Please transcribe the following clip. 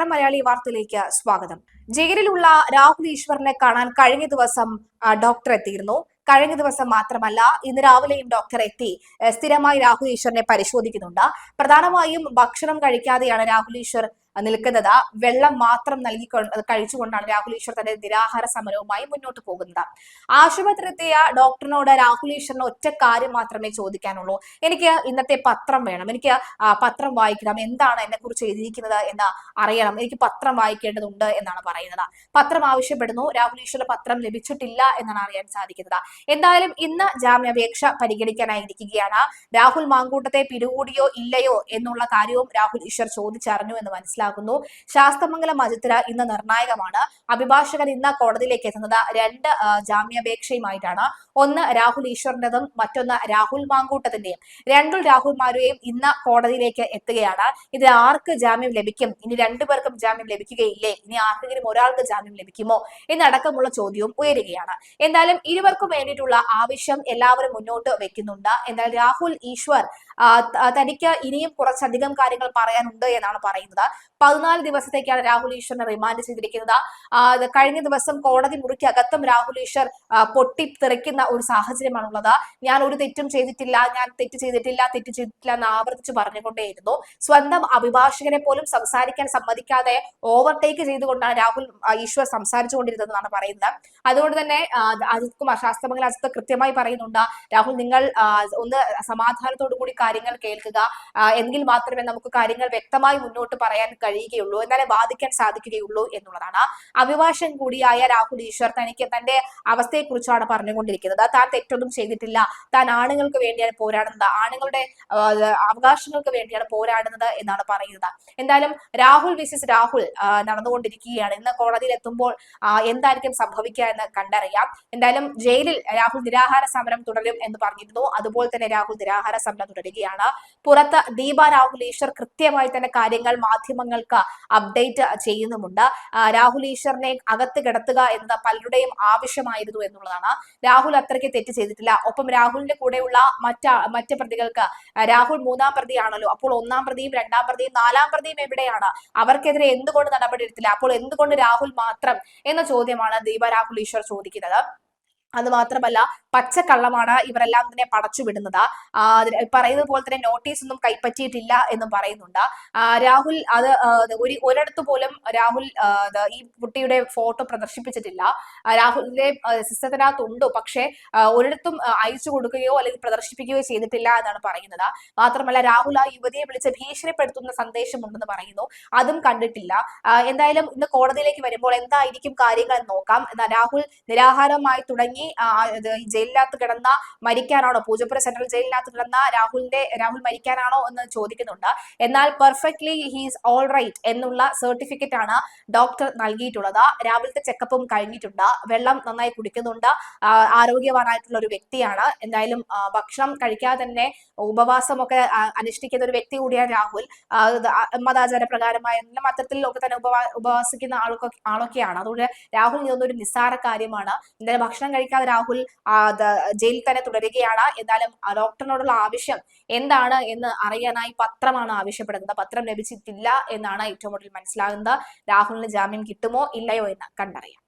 നമസ്കാരം മലയാളി വാർത്തയിലേക്ക് സ്വാഗതം. ജയിലിലുള്ള രാഹുൽ ഈശ്വറിനെ കാണാൻ കഴിഞ്ഞ ദിവസം ഡോക്ടർ എത്തിയിരുന്നു. കഴിഞ്ഞ ദിവസം മാത്രമല്ല ഇന്ന് രാവിലെയും ഡോക്ടർ എത്തി. സ്ഥിരമായി രാഹുൽ ഈശ്വറിനെ പരിശോധിക്കുന്നുണ്ട്. പ്രധാനമായും ഭക്ഷണം കഴിക്കാതെയാണ് രാഹുൽ ഈശ്വർ നിൽക്കുന്നത്. വെള്ളം മാത്രം നൽകി കഴിച്ചുകൊണ്ടാണ് രാഹുൽ ഈശ്വർ തന്റെ നിരാഹാര സമരവുമായി മുന്നോട്ട് പോകുന്നത്. ആശുപത്രിയെത്തിയ ഡോക്ടറിനോട് രാഹുൽ ഈശ്വറിന് ഒറ്റ കാര്യം മാത്രമേ ചോദിക്കാനുള്ളൂ. എനിക്ക് ഇന്നത്തെ പത്രം വേണം. എനിക്ക് പത്രം വായിക്കണം. എന്താണ് എന്നെ കുറിച്ച് എഴുതിയിരിക്കുന്നത് എന്ന് അറിയണം. എനിക്ക് പത്രം വായിക്കേണ്ടതുണ്ട് എന്നാണ് പറയുന്നത്. പത്രം ആവശ്യപ്പെടുന്നു. രാഹുൽ ഈശ്വർ പത്രം ലഭിച്ചിട്ടില്ല എന്നാണ് അറിയാൻ സാധിക്കുന്നത്. എന്തായാലും ഇന്ന് ജാമ്യാപേക്ഷ പരിഗണിക്കാനായിരിക്കുകയാണ്. രാഹുൽ മാങ്കൂട്ടത്തെ പിടികൂടിയോ ഇല്ലയോ എന്നുള്ള കാര്യവും രാഹുൽ ഈശ്വർ ചോദിച്ചറിഞ്ഞു എന്ന് മനസ്സിലാകുന്നു ശാസ്തമംഗലം മജിത്തിര ഇന്ന് നിർണായകമാണ്. അഭിഭാഷകൻ ഇന്ന് കോടതിയിലേക്ക് എത്തുന്നത് രണ്ട് ജാമ്യാപേക്ഷയുമായിട്ടാണ്. ഒന്ന് രാഹുൽ ഈശ്വറിന്റെതും മറ്റൊന്ന് രാഹുൽ മാങ്കൂട്ടത്തിന്റെയും. രണ്ടും രാഹുൽമാരെയും ഇന്ന് കോടതിയിലേക്ക് എത്തുകയാണ്. ഇതിൽ ആർക്ക് ജാമ്യം ലഭിക്കും? ഇനി രണ്ടുപേർക്കും ജാമ്യം ലഭിക്കുകയില്ലേ? ഇനി ആർക്കെങ്കിലും ഒരാൾക്ക് ജാമ്യം ലഭിക്കുമോ? എന്നടക്കമുള്ള ചോദ്യവും ഉയരുകയാണ്. എന്തായാലും ഇരുവർക്കും വേണ്ടിയിട്ടുള്ള ആവശ്യം എല്ലാവരും മുന്നോട്ട് വെക്കുന്നുണ്ട്. എന്നാൽ രാഹുൽ ഈശ്വർ തനിക്ക് ഇനിയും കുറച്ചധികം കാര്യങ്ങൾ പറയാനുണ്ട് എന്നാണ് പറയുന്നത്. പതിനാല് ദിവസത്തേക്കാണ് രാഹുൽ ഈശ്വറിനെ റിമാൻഡ് ചെയ്തിരിക്കുന്നത്. കഴിഞ്ഞ ദിവസം കോടതി മുറിക്കകത്തും രാഹുൽ ഈശ്വർ പൊട്ടിത്തെറിക്കുന്ന ഒരു സാഹചര്യമാണുള്ളത്. ഞാൻ ഒരു തെറ്റും ചെയ്തിട്ടില്ല ഞാൻ തെറ്റ് ചെയ്തിട്ടില്ല തെറ്റ് ചെയ്തിട്ടില്ല എന്ന് ആവർത്തിച്ച് പറഞ്ഞുകൊണ്ടേയിരുന്നു. സ്വന്തം അഭിഭാഷകനെ പോലും സംസാരിക്കാൻ സമ്മതിക്കാതെ ഓവർടേക്ക് ചെയ്തുകൊണ്ടാണ് രാഹുൽ ഈശ്വർ സംസാരിച്ചുകൊണ്ടിരുന്നതെന്നാണ് പറയുന്നത്. അതുകൊണ്ട് തന്നെ അജിത് കുമാർ ശാസ്ത്രമംഗല അജിത്ത് കൃത്യമായി പറയുന്നുണ്ട് രാഹുൽ നിങ്ങൾ ഒന്ന് സമാധാനത്തോടു കൂടി കാര്യങ്ങൾ കേൾക്കുക. എങ്കിൽ മാത്രമേ നമുക്ക് കാര്യങ്ങൾ വ്യക്തമായി മുന്നോട്ട് പറയാൻ കഴിയുകയുള്ളൂ എന്നാലേ വാദിക്കാൻ സാധിക്കുകയുള്ളൂ എന്നുള്ളതാണ്. അഭിഭാഷകൻ കൂടിയായ രാഹുൽ ഈശ്വർ തനിക്ക് തന്റെ അവസ്ഥയെക്കുറിച്ചാണ് പറഞ്ഞുകൊണ്ടിരിക്കുന്നത്. താൻ തെറ്റൊന്നും ചെയ്തിട്ടില്ല. താൻ ആണുങ്ങൾക്ക് വേണ്ടിയാണ് പോരാടുന്നത്. ആണുങ്ങളുടെ അവകാശങ്ങൾക്ക് വേണ്ടിയാണ് പോരാടുന്നത് എന്നാണ് പറയുന്നത്. എന്തായാലും രാഹുൽ വിസിസ് രാഹുൽ നടന്നുകൊണ്ടിരിക്കുകയാണ്. ഇന്ന് കോടതിയിൽ എത്തുമ്പോൾ എന്തായിരിക്കും സംഭവിക്കുക എന്ന് കണ്ടറിയാം. എന്തായാലും ജയിലിൽ രാഹുൽ നിരാഹാര സമരം തുടരും എന്ന് പറഞ്ഞിരുന്നു. അതുപോലെ തന്നെ രാഹുൽ നിരാഹാര സമരം തുടരുകയാണ്. പുറത്ത് ദീപ രാഹുൽ ഈശ്വർ കൃത്യമായി തന്നെ കാര്യങ്ങൾ മാധ്യമങ്ങൾക്ക് അപ്ഡേറ്റ് ചെയ്യുന്നുമുണ്ട്. രാഹുൽ ഈശ്വറിനെ അകത്ത് കിടത്തുക എന്നത് പലരുടെയും ആവശ്യമായിരുന്നു എന്നുള്ളതാണ്. രാഹുൽ അത്രയ്ക്ക് തെറ്റ് ചെയ്തിട്ടില്ല. ഒപ്പം രാഹുലിന്റെ കൂടെയുള്ള മറ്റ മറ്റ് പ്രതികൾക്ക് രാഹുൽ മൂന്നാം പ്രതിയാണല്ലോ. അപ്പോൾ ഒന്നാം പ്രതിയും രണ്ടാം പ്രതിയും നാലാം പ്രതിയും എവിടെയാണ്? അവർക്കെതിരെ എന്തുകൊണ്ട് നടപടി എടുത്തില്ല? അപ്പോൾ എന്തുകൊണ്ട് രാഹുൽ മാത്രം? എന്ന ചോദ്യമാണ് ദീപ രാഹുൽ ഈശ്വർ ചോദിക്കുന്നത്. അത് മാത്രമല്ല പച്ചക്കള്ളമാണ് ഇവരെല്ലാം തന്നെ പടച്ചുവിടുന്നത് പറയുന്നത് പോലെ തന്നെ നോട്ടീസ് ഒന്നും കൈപ്പറ്റിയിട്ടില്ല എന്നും പറയുന്നുണ്ട്. രാഹുൽ അത് ഒരു ഒരിടത്ത് പോലും രാഹുൽ ഈ കുട്ടിയുടെ ഫോട്ടോ പ്രദർശിപ്പിച്ചിട്ടില്ല. രാഹുലിന്റെ സിസ്റ്റത്തിനകത്തുണ്ടോ പക്ഷേ ആ, ഒരിടത്തും അയച്ചു കൊടുക്കുകയോ അല്ലെങ്കിൽ പ്രദർശിപ്പിക്കുകയോ ചെയ്തിട്ടില്ല എന്നാണ് പറയുന്നത്. മാത്രമല്ല രാഹുൽ ആ യുവതിയെ വിളിച്ച് ഭീഷണിപ്പെടുത്തുന്ന സന്ദേശമുണ്ടെന്ന് പറയുന്നു. അതും കണ്ടിട്ടില്ല. എന്തായാലും ഇന്ന് കോടതിയിലേക്ക് വരുമ്പോൾ എന്തായിരിക്കും കാര്യങ്ങൾ നോക്കാം. രാഹുൽ നിരാഹാരമായി തുടങ്ങി ഈ ജയിലിനകത്ത് കിടന്ന മരിക്കാനാണോ പൂജപ്പുര സെൻട്രൽ ജയിലിനകത്ത് കിടന്ന രാഹുലിന്റെ രാഹുൽ മരിക്കാനാണോ എന്ന് ചോദിക്കുന്നുണ്ട്. എന്നാൽ പെർഫെക്റ്റ്ലി ഹീസ് ഓൾ റൈറ്റ് എന്നുള്ള സർട്ടിഫിക്കറ്റ് ആണ് ഡോക്ടർ നൽകിയിട്ടുള്ളത്. രാവിലത്തെ ചെക്കപ്പും കഴിഞ്ഞിട്ടുണ്ട്. വെള്ളം നന്നായി കുടിക്കുന്നുണ്ട്. ആരോഗ്യവാനായിട്ടുള്ള ഒരു വ്യക്തിയാണ്. എന്തായാലും ഭക്ഷണം കഴിക്കാതെ തന്നെ ഉപവാസമൊക്കെ അനുഷ്ഠിക്കുന്ന ഒരു വ്യക്തി കൂടിയാണ് രാഹുൽ. മതാചാര പ്രകാരമായ ഒക്കെ തന്നെ ഉപവാ ഉപവാസിക്കുന്ന ആളൊക്കെ ആളൊക്കെയാണ്. അതുകൊണ്ട് രാഹുൽ ഇതൊന്നും ഒരു നിസ്സാര കാര്യമാണ്. എന്തായാലും ഭക്ഷണം കഴിക്കാതെ രാഹുൽ ജയിലിൽ തന്നെ തുടരുകയാണ്. എന്നാലും ഡോക്ടറിനോടുള്ള ആവശ്യം എന്താണ് എന്ന് അറിയാനായി പത്രമാണ് ആവശ്യപ്പെടുന്നത്. പത്രം ലഭിച്ചിട്ടില്ല എന്നാണ് ഏറ്റവും കൂടുതൽ മനസ്സിലാകുന്നത്. രാഹുലിന് ജാമ്യം കിട്ടുമോ ഇല്ലയോ എന്ന് കണ്ടറിയാം.